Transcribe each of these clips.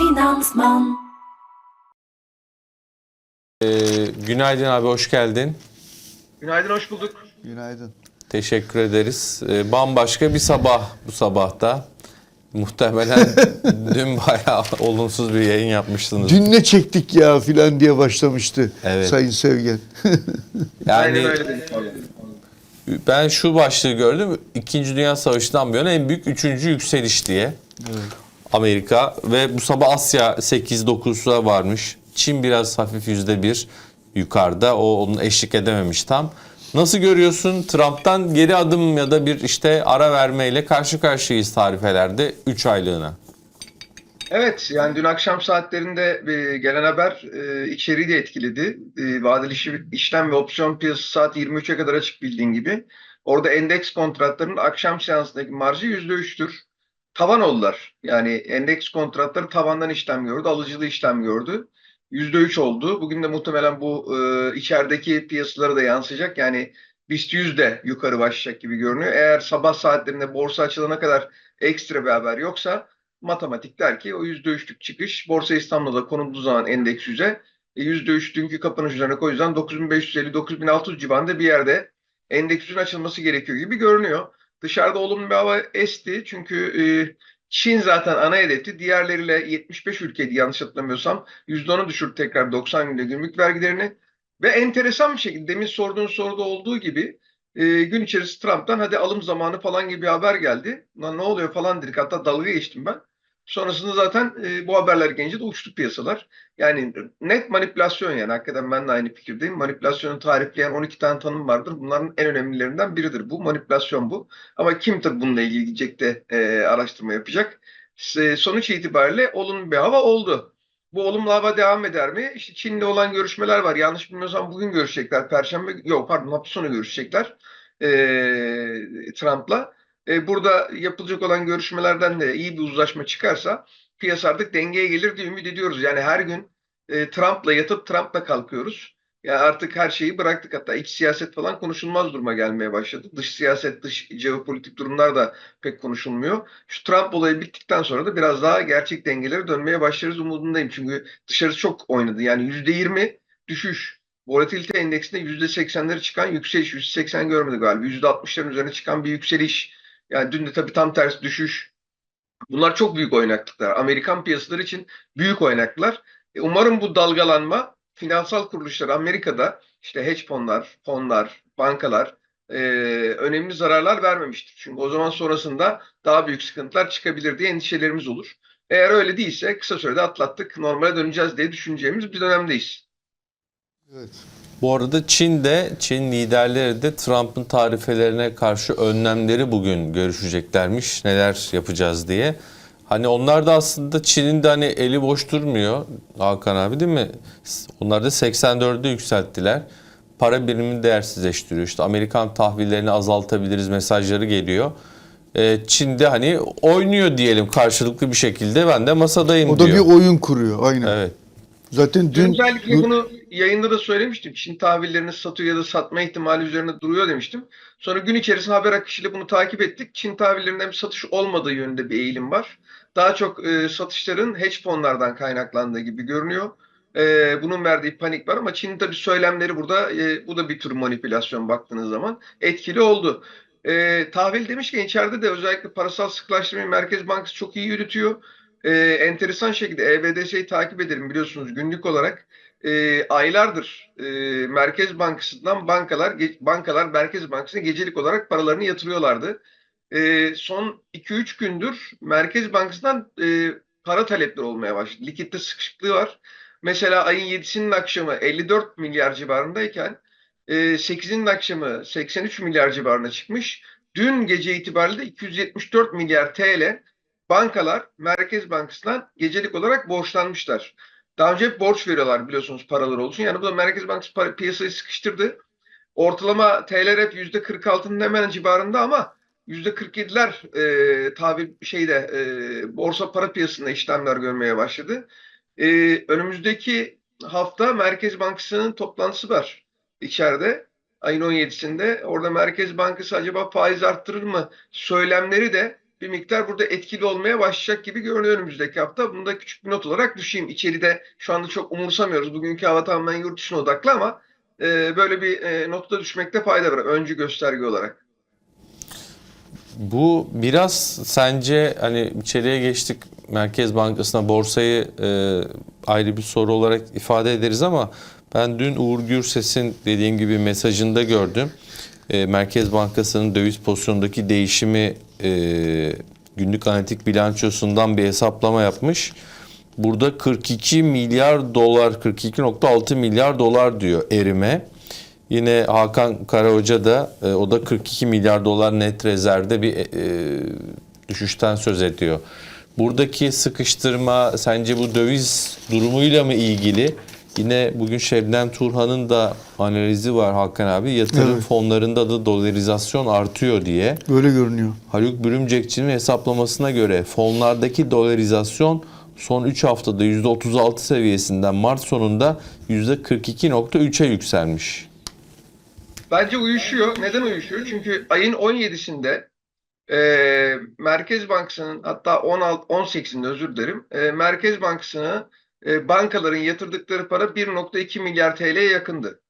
Finansman. Ee, günaydın abi hoş geldin. Günaydın, hoş bulduk. Günaydın. Teşekkür ederiz. Ee, bambaşka bir sabah bu sabahta. Muhtemelen dün bayağı olumsuz bir yayın yapmışsınız. Dün ne çektik ya filan diye başlamıştı Evet. Sayın Sevgen. Yani ben şu başlığı gördüm. İkinci Dünya Savaşı'ndan bu yana en büyük üçüncü yükseliş diye. Amerika ve bu sabah Asya 8-9'a varmış. Çin biraz hafif yüzde bir yukarıda. O onun eşlik edememiş tam. Nasıl görüyorsun? Trump'tan geri adım ya da bir işte ara vermeyle karşı karşıyayız tarifelerde 3 aylığına. Evet, yani dün akşam saatlerinde gelen haber e, içeriği de etkiledi. E, vadeli işlem ve opsiyon piyasası saat 23'e kadar açık bildiğin gibi. Orada endeks kontratlarının akşam seansındaki marjı %3'tür. Tavan oldular. Yani endeks kontratları tavandan işlem gördü, alıcılı işlem gördü. %3 oldu. Bugün de muhtemelen bu e, içerideki piyasalara da yansıyacak. Yani BIST 100 de yukarı başlayacak gibi görünüyor. Eğer sabah saatlerinde borsa açılana kadar ekstra bir haber yoksa matematik der ki o %3'lük çıkış Borsa İstanbul'da konulduğu zaman endeks yüze e, %3 dünkü kapanış üzerine yüzden 9550-9600 civarında bir yerde endeksin açılması gerekiyor gibi görünüyor. Dışarıda olumlu bir hava esti çünkü e, Çin zaten ana hedefti. Diğerleriyle 75 ülkeydi yanlış hatırlamıyorsam. %10'u düşürdü tekrar 90 günde gümrük vergilerini. Ve enteresan bir şekilde demin sorduğun soruda olduğu gibi e, gün içerisinde Trump'tan hadi alım zamanı falan gibi bir haber geldi. Lan ne oluyor falan dedik. Hatta dalga geçtim ben. Sonrasında zaten e, bu haberler gelince de uçtu piyasalar. Yani net manipülasyon yani. Hakikaten ben de aynı fikirdeyim. Manipülasyonu tarifleyen 12 tane tanım vardır. Bunların en önemlilerinden biridir. Bu manipülasyon bu. Ama kim tabii bununla ilgili gidecek de e, araştırma yapacak. E, sonuç itibariyle olumlu bir hava oldu. Bu olumlu hava devam eder mi? İşte Çin'le olan görüşmeler var. Yanlış bilmiyorsam bugün görüşecekler. Perşembe, yok pardon hafta sonu görüşecekler. E, Trump'la. E, burada yapılacak olan görüşmelerden de iyi bir uzlaşma çıkarsa piyasa artık dengeye gelir diye ümit ediyoruz. Yani her gün e, Trump'la yatıp Trump'la kalkıyoruz. Ya artık her şeyi bıraktık hatta iç siyaset falan konuşulmaz duruma gelmeye başladı. Dış siyaset, dış jeopolitik durumlar da pek konuşulmuyor. Şu Trump olayı bittikten sonra da biraz daha gerçek dengelere dönmeye başlarız umudundayım. Çünkü dışarısı çok oynadı. Yani %20 düşüş. Volatilite endeksinde %80'leri çıkan yükseliş. %80 görmedi galiba. %60'ların üzerine çıkan bir yükseliş. Yani dün de tabii tam tersi düşüş. Bunlar çok büyük oynaklıklar. Amerikan piyasaları için büyük oynaklar. E, Umarım bu dalgalanma finansal kuruluşlar Amerika'da işte hedge fonlar, fonlar, bankalar e, önemli zararlar vermemiştir. Çünkü o zaman sonrasında daha büyük sıkıntılar çıkabilir diye endişelerimiz olur. Eğer öyle değilse kısa sürede atlattık, normale döneceğiz diye düşüneceğimiz bir dönemdeyiz. Evet. Bu arada Çin'de, Çin liderleri de Trump'ın tarifelerine karşı önlemleri bugün görüşeceklermiş. Neler yapacağız diye. Hani onlar da aslında Çin'in de hani eli boş durmuyor Hakan abi değil mi? Onlar da 84'e yükselttiler. Para birimini değersizleştiriyor. İşte Amerikan tahvillerini azaltabiliriz mesajları geliyor. Ee, Çin'de hani oynuyor diyelim karşılıklı bir şekilde ben de masadayım O da diyor. bir oyun kuruyor. Aynen. Evet. Zaten Dün dün özellikle bunu yayında da söylemiştim. Çin tahvillerini satıyor ya da satma ihtimali üzerine duruyor demiştim. Sonra gün içerisinde haber akışıyla bunu takip ettik. Çin tahvillerinden bir satış olmadığı yönünde bir eğilim var. Daha çok e, satışların hedge fonlardan kaynaklandığı gibi görünüyor. E, bunun verdiği panik var ama Çin'in tabii söylemleri burada e, bu da bir tür manipülasyon baktığınız zaman etkili oldu. E, tahvil demişken içeride de özellikle parasal sıkılaştırmayı Merkez Bankası çok iyi yürütüyor. E, enteresan şekilde EBDS'yi takip ederim biliyorsunuz günlük olarak e, aylardır e, Merkez Bankası'ndan bankalar bankalar Merkez Bankası'na gecelik olarak paralarını yatırıyorlardı. E, son 2-3 gündür Merkez Bankası'ndan e, para talepleri olmaya başladı. Likitte sıkışıklığı var. Mesela ayın 7'sinin akşamı 54 milyar civarındayken e, 8'inin akşamı 83 milyar civarına çıkmış. Dün gece itibariyle de 274 milyar TL bankalar Merkez Bankası'ndan gecelik olarak borçlanmışlar. Daha önce hep borç veriyorlar biliyorsunuz paraları olsun. Yani bu da Merkez Bankası piyasayı sıkıştırdı. Ortalama TL hep %46'nın hemen civarında ama %47'ler e, tabi şeyde e, borsa para piyasasında işlemler görmeye başladı. E, önümüzdeki hafta Merkez Bankası'nın toplantısı var içeride. Ayın 17'sinde. Orada Merkez Bankası acaba faiz arttırır mı? Söylemleri de bir miktar burada etkili olmaya başlayacak gibi görünüyor önümüzdeki hafta. Bunu da küçük bir not olarak düşeyim. İçeride şu anda çok umursamıyoruz. Bugünkü hava tamamen yurt dışına odaklı ama e, böyle bir e, notu da düşmekte fayda var. Öncü gösterge olarak. Bu biraz sence hani içeriye geçtik Merkez Bankası'na borsayı e, ayrı bir soru olarak ifade ederiz ama ben dün Uğur Gürses'in dediğim gibi mesajında gördüm. E, Merkez Bankası'nın döviz pozisyondaki değişimi e, günlük analitik bilançosundan bir hesaplama yapmış. Burada 42 milyar dolar, 42.6 milyar dolar diyor erime. Yine Hakan Karahoca da e, o da 42 milyar dolar net rezervde bir e, düşüşten söz ediyor. Buradaki sıkıştırma sence bu döviz durumuyla mı ilgili? Yine bugün Şebnem Turhan'ın da analizi var Hakan abi. Yatırım Evet. fonlarında da dolarizasyon artıyor diye. Böyle görünüyor. Haluk Bürümcekçi'nin hesaplamasına göre fonlardaki dolarizasyon son 3 haftada %36 seviyesinden Mart sonunda %42.3'e yükselmiş. Bence uyuşuyor. Neden uyuşuyor? Çünkü ayın 17'sinde e, Merkez Bankası'nın hatta 16, 18'inde özür dilerim. e, Merkez Bankası'na e, bankaların yatırdıkları para 1.2 milyar TL'ye yakındı.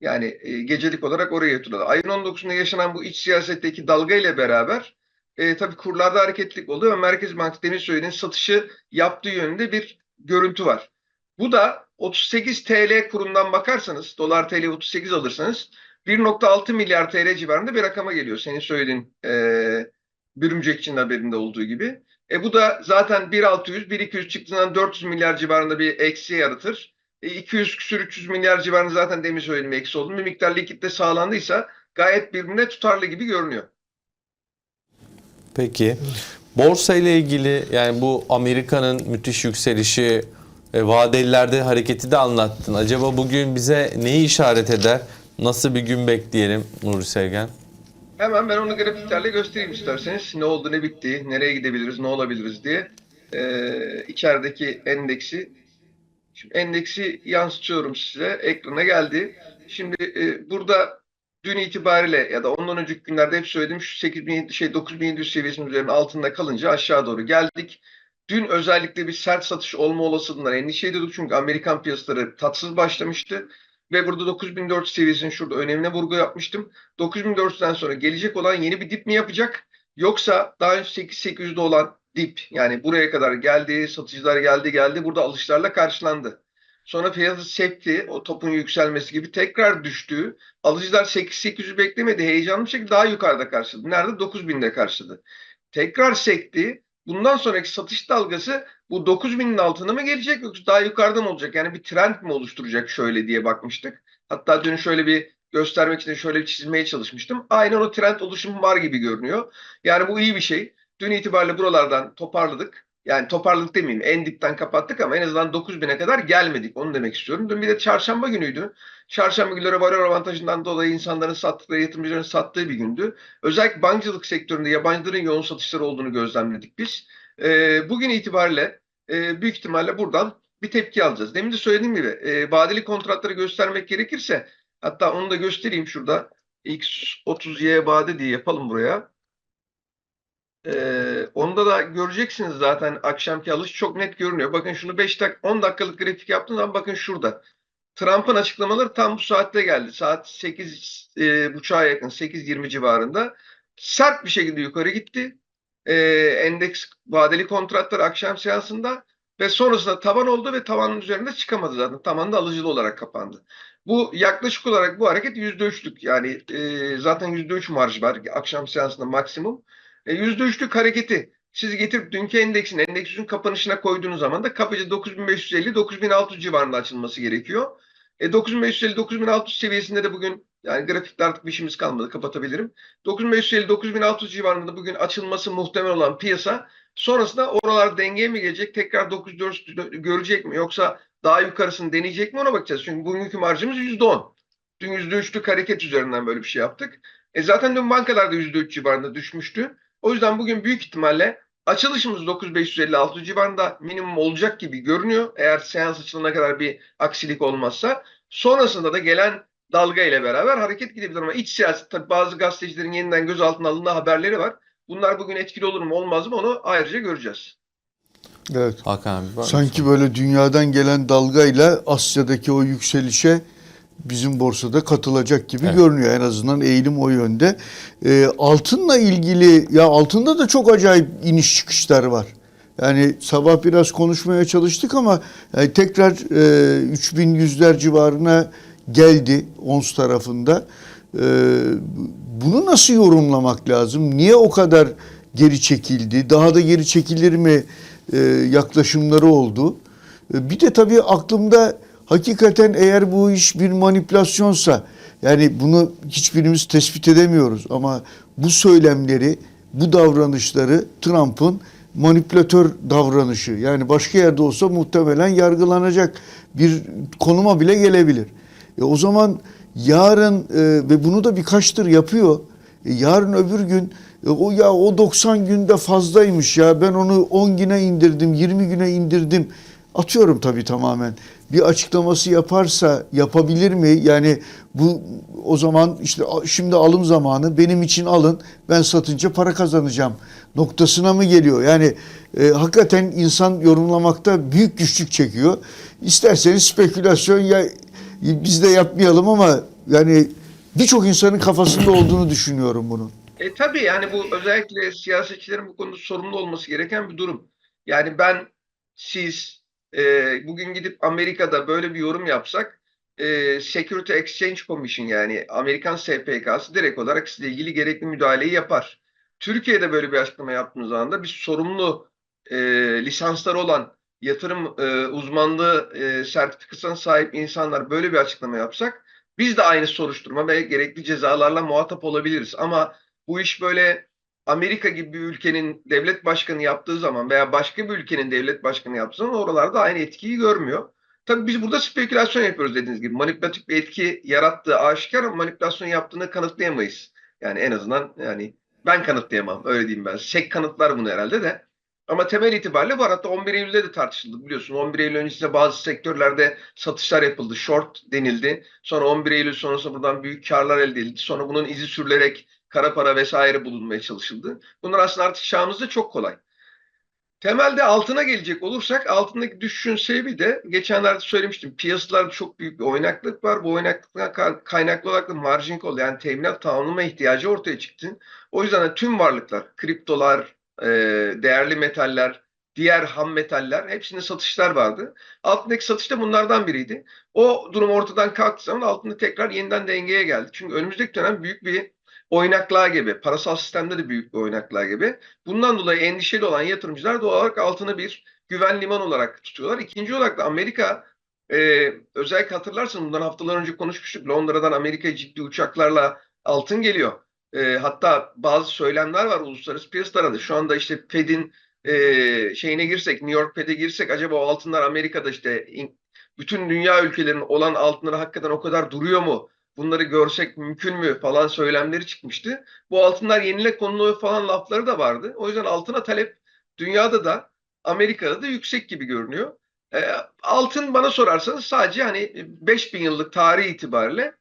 Yani e, gecelik olarak oraya yatırıldı. Ayın 19'unda yaşanan bu iç siyasetteki dalga ile beraber e, tabii kurlarda hareketlilik oldu ve Merkez Bankası söylediğin satışı yaptığı yönünde bir görüntü var. Bu da 38 TL kurundan bakarsanız, dolar TL 38 alırsanız 1.6 milyar TL civarında bir rakama geliyor. Senin söylediğin e, Bürümcekçi'nin haberinde olduğu gibi. E bu da zaten 1.600, 1.200 çıktığından 400 milyar civarında bir eksi yaratır. E 200 küsür 300 milyar civarında zaten demin söylediğim eksi oldu. Bir miktar likitte sağlandıysa gayet birbirine tutarlı gibi görünüyor. Peki borsa ile ilgili yani bu Amerika'nın müthiş yükselişi e, vadelilerde hareketi de anlattın. Acaba bugün bize neyi işaret eder? Nasıl bir gün bekleyelim Nuri Sevgen? Hemen ben onu grafiklerle göstereyim isterseniz. Ne oldu, ne bitti, nereye gidebiliriz, ne olabiliriz diye. Ee, içerideki endeksi. Şimdi endeksi yansıtıyorum size. Ekrana geldi. Şimdi e, burada dün itibariyle ya da ondan önceki günlerde hep söyledim şu 8000 şey 9700 seviyesinin üzerinin altında kalınca aşağı doğru geldik. Dün özellikle bir sert satış olma olasılığından endişe ediyorduk çünkü Amerikan piyasaları tatsız başlamıştı. Ve burada 9400 seviyesinin şurada önemine vurgu yapmıştım. 9400'den sonra gelecek olan yeni bir dip mi yapacak? Yoksa daha önce 8800'de olan dip yani buraya kadar geldi, satıcılar geldi geldi burada alışlarla karşılandı. Sonra fiyatı septi, o topun yükselmesi gibi tekrar düştü. Alıcılar 8800'ü beklemedi. Heyecanlı bir şekilde daha yukarıda karşıladı. Nerede? 9000'de karşıladı. Tekrar sekti. Bundan sonraki satış dalgası bu 9000'in altına mı gelecek yoksa daha yukarıda mı olacak? Yani bir trend mi oluşturacak şöyle diye bakmıştık. Hatta dün şöyle bir göstermek için şöyle bir çizmeye çalışmıştım. Aynen o trend oluşumu var gibi görünüyor. Yani bu iyi bir şey. Dün itibariyle buralardan toparladık. Yani toparladık demeyeyim. En dipten kapattık ama en azından 9000'e kadar gelmedik. Onu demek istiyorum. Dün bir de çarşamba günüydü. Çarşamba günleri varyor avantajından dolayı insanların sattıkları, yatırımcıların sattığı bir gündü. Özellikle bankacılık sektöründe yabancıların yoğun satışları olduğunu gözlemledik biz. Ee, bugün itibariyle e, büyük ihtimalle buradan bir tepki alacağız. Demin de söylediğim gibi e, vadeli kontratları göstermek gerekirse hatta onu da göstereyim şurada. X30Y vade diye yapalım buraya. Ee, onda da göreceksiniz zaten akşamki alış çok net görünüyor. Bakın şunu 5 dak 10 dakikalık grafik yaptığım zaman bakın şurada. Trump'ın açıklamaları tam bu saatte geldi. Saat 8 e, yakın 8.20 civarında. Sert bir şekilde yukarı gitti. Ee, endeks vadeli kontratlar akşam seansında ve sonrasında tavan oldu ve tavanın üzerinde çıkamadı zaten. Tavanında alıcılı olarak kapandı. Bu yaklaşık olarak bu hareket %3'lük. Yani e, zaten %3 marj var akşam seansında maksimum. E, %3'lük hareketi siz getirip dünkü endeksin, endeksin kapanışına koyduğunuz zaman da kapıcı 9550-9600 civarında açılması gerekiyor. E, 9550-9600 seviyesinde de bugün yani grafikte artık bir işimiz kalmadı kapatabilirim. 9550-9600 civarında da bugün açılması muhtemel olan piyasa sonrasında oralar dengeye mi gelecek tekrar 9400 görecek mi yoksa daha yukarısını deneyecek mi ona bakacağız. Çünkü bugünkü marjımız %10. Dün %3'lük hareket üzerinden böyle bir şey yaptık. E zaten dün bankalar da %3 civarında düşmüştü. O yüzden bugün büyük ihtimalle açılışımız 9556 civarında minimum olacak gibi görünüyor. Eğer seans açılana kadar bir aksilik olmazsa. Sonrasında da gelen dalga ile beraber hareket gidebilir ama iç siyaset tabii bazı gazetecilerin yeniden gözaltına alındığı haberleri var. Bunlar bugün etkili olur mu olmaz mı onu ayrıca göreceğiz. Evet. Hakan abi var mı? Sanki böyle dünyadan gelen dalgayla Asya'daki o yükselişe bizim borsada katılacak gibi Evet. görünüyor. En azından eğilim o yönde. Ee, altınla ilgili ya altında da çok acayip iniş çıkışlar var. Yani sabah biraz konuşmaya çalıştık ama yani tekrar e, 3100'ler civarına geldi ons tarafında. Ee, bunu nasıl yorumlamak lazım? Niye o kadar geri çekildi? Daha da geri çekilir mi e, yaklaşımları oldu? E, Bir de tabii aklımda hakikaten eğer bu iş bir manipülasyonsa yani bunu hiçbirimiz tespit edemiyoruz ama bu söylemleri, bu davranışları Trump'ın manipülatör davranışı yani başka yerde olsa muhtemelen yargılanacak bir konuma bile gelebilir. E o zaman yarın e, ve bunu da birkaçtır yapıyor. E, yarın öbür gün e, o ya o 90 günde fazlaymış ya ben onu 10 güne indirdim 20 güne indirdim. Atıyorum tabii tamamen. Bir açıklaması yaparsa yapabilir mi? Yani bu o zaman işte şimdi alım zamanı benim için alın ben satınca para kazanacağım noktasına mı geliyor? Yani e, hakikaten insan yorumlamakta büyük güçlük çekiyor. İsterseniz spekülasyon ya biz de yapmayalım ama yani birçok insanın kafasında olduğunu düşünüyorum bunun. E tabii yani bu özellikle siyasetçilerin bu konuda sorumlu olması gereken bir durum. Yani ben, siz e, bugün gidip Amerika'da böyle bir yorum yapsak e, Security Exchange Commission yani Amerikan SPK'sı direkt olarak sizle ilgili gerekli müdahaleyi yapar. Türkiye'de böyle bir açıklama yaptığımız zaman da biz sorumlu e, lisansları olan yatırım e, uzmanlığı e, sertifikasına sahip insanlar böyle bir açıklama yapsak biz de aynı soruşturma ve gerekli cezalarla muhatap olabiliriz. Ama bu iş böyle Amerika gibi bir ülkenin devlet başkanı yaptığı zaman veya başka bir ülkenin devlet başkanı yaptığı zaman oralarda aynı etkiyi görmüyor. Tabii biz burada spekülasyon yapıyoruz dediğiniz gibi. Manipülatif bir etki yarattığı aşikar ama manipülasyon yaptığını kanıtlayamayız. Yani en azından yani ben kanıtlayamam öyle diyeyim ben. SEK kanıtlar bunu herhalde de. Ama temel itibariyle var. Hatta 11 Eylül'de de tartışıldı biliyorsun. 11 Eylül öncesinde bazı sektörlerde satışlar yapıldı. Short denildi. Sonra 11 Eylül sonrasında buradan büyük karlar elde edildi. Sonra bunun izi sürülerek kara para vesaire bulunmaya çalışıldı. Bunlar aslında artık çağımızda çok kolay. Temelde altına gelecek olursak altındaki düşüşün sebebi de geçenlerde söylemiştim. Piyasalarda çok büyük bir oynaklık var. Bu oynaklıktan ka- kaynaklı olarak da margin call yani teminat tamamlama ihtiyacı ortaya çıktı. O yüzden de tüm varlıklar, kriptolar, e, değerli metaller, diğer ham metaller hepsinde satışlar vardı. Altındaki satış da bunlardan biriydi. O durum ortadan kalktığı zaman altında tekrar yeniden dengeye geldi. Çünkü önümüzdeki dönem büyük bir oynaklığa gibi, parasal sistemde de büyük bir oynaklığa gibi. Bundan dolayı endişeli olan yatırımcılar doğal olarak altını bir güven liman olarak tutuyorlar. İkinci olarak da Amerika e, özellikle hatırlarsanız bundan haftalar önce konuşmuştuk. Londra'dan Amerika'ya ciddi uçaklarla altın geliyor. E, hatta bazı söylemler var uluslararası piyasalarda. Şu anda işte Fed'in e, şeyine girsek, New York Fed'e girsek acaba o altınlar Amerika'da işte in- bütün dünya ülkelerinin olan altınları hakikaten o kadar duruyor mu? Bunları görsek mümkün mü falan söylemleri çıkmıştı. Bu altınlar yenile konuluyor falan lafları da vardı. O yüzden altına talep dünyada da Amerika'da da yüksek gibi görünüyor. E, altın bana sorarsanız sadece hani 5000 yıllık tarih itibariyle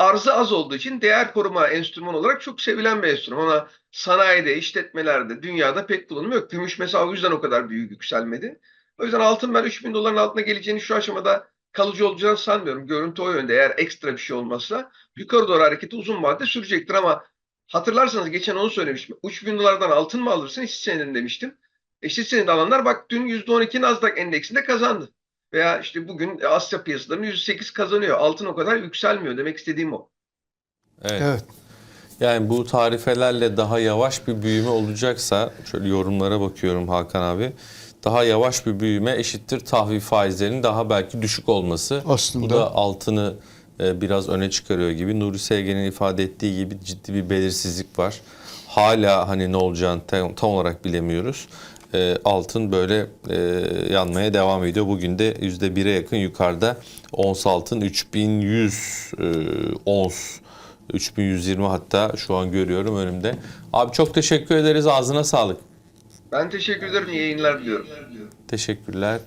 arzı az olduğu için değer koruma enstrümanı olarak çok sevilen bir enstrüman. Ama sanayide, işletmelerde, dünyada pek kullanımı yok. Gümüş mesela o yüzden o kadar büyük yükselmedi. O yüzden altın ben 3000 doların altına geleceğini şu aşamada kalıcı olacağını sanmıyorum. Görüntü o yönde. Eğer ekstra bir şey olmazsa yukarı doğru hareketi uzun vadede sürecektir ama hatırlarsanız geçen onu söylemiştim. 3000 dolardan altın mı alırsın hisse senedini demiştim. E, hisse senedi alanlar bak dün %12 Nasdaq endeksinde kazandı. Veya işte bugün Asya piyasalarının %8 kazanıyor. Altın o kadar yükselmiyor. Demek istediğim o. Evet. Evet. Yani bu tarifelerle daha yavaş bir büyüme olacaksa şöyle yorumlara bakıyorum Hakan abi. Daha yavaş bir büyüme eşittir tahvil faizlerinin daha belki düşük olması. Aslında. Bu da altını e, biraz öne çıkarıyor gibi. Nuri Sevgen'in ifade ettiği gibi ciddi bir belirsizlik var. Hala hani ne olacağını tam, tam olarak bilemiyoruz. E, altın böyle e, yanmaya devam ediyor. Bugün de %1'e yakın yukarıda. Ons altın 3100 e, ons 3120 hatta şu an görüyorum önümde. Abi çok teşekkür ederiz. Ağzına sağlık. Ben teşekkür ederim. İyi yayınlar diliyorum. Teşekkürler.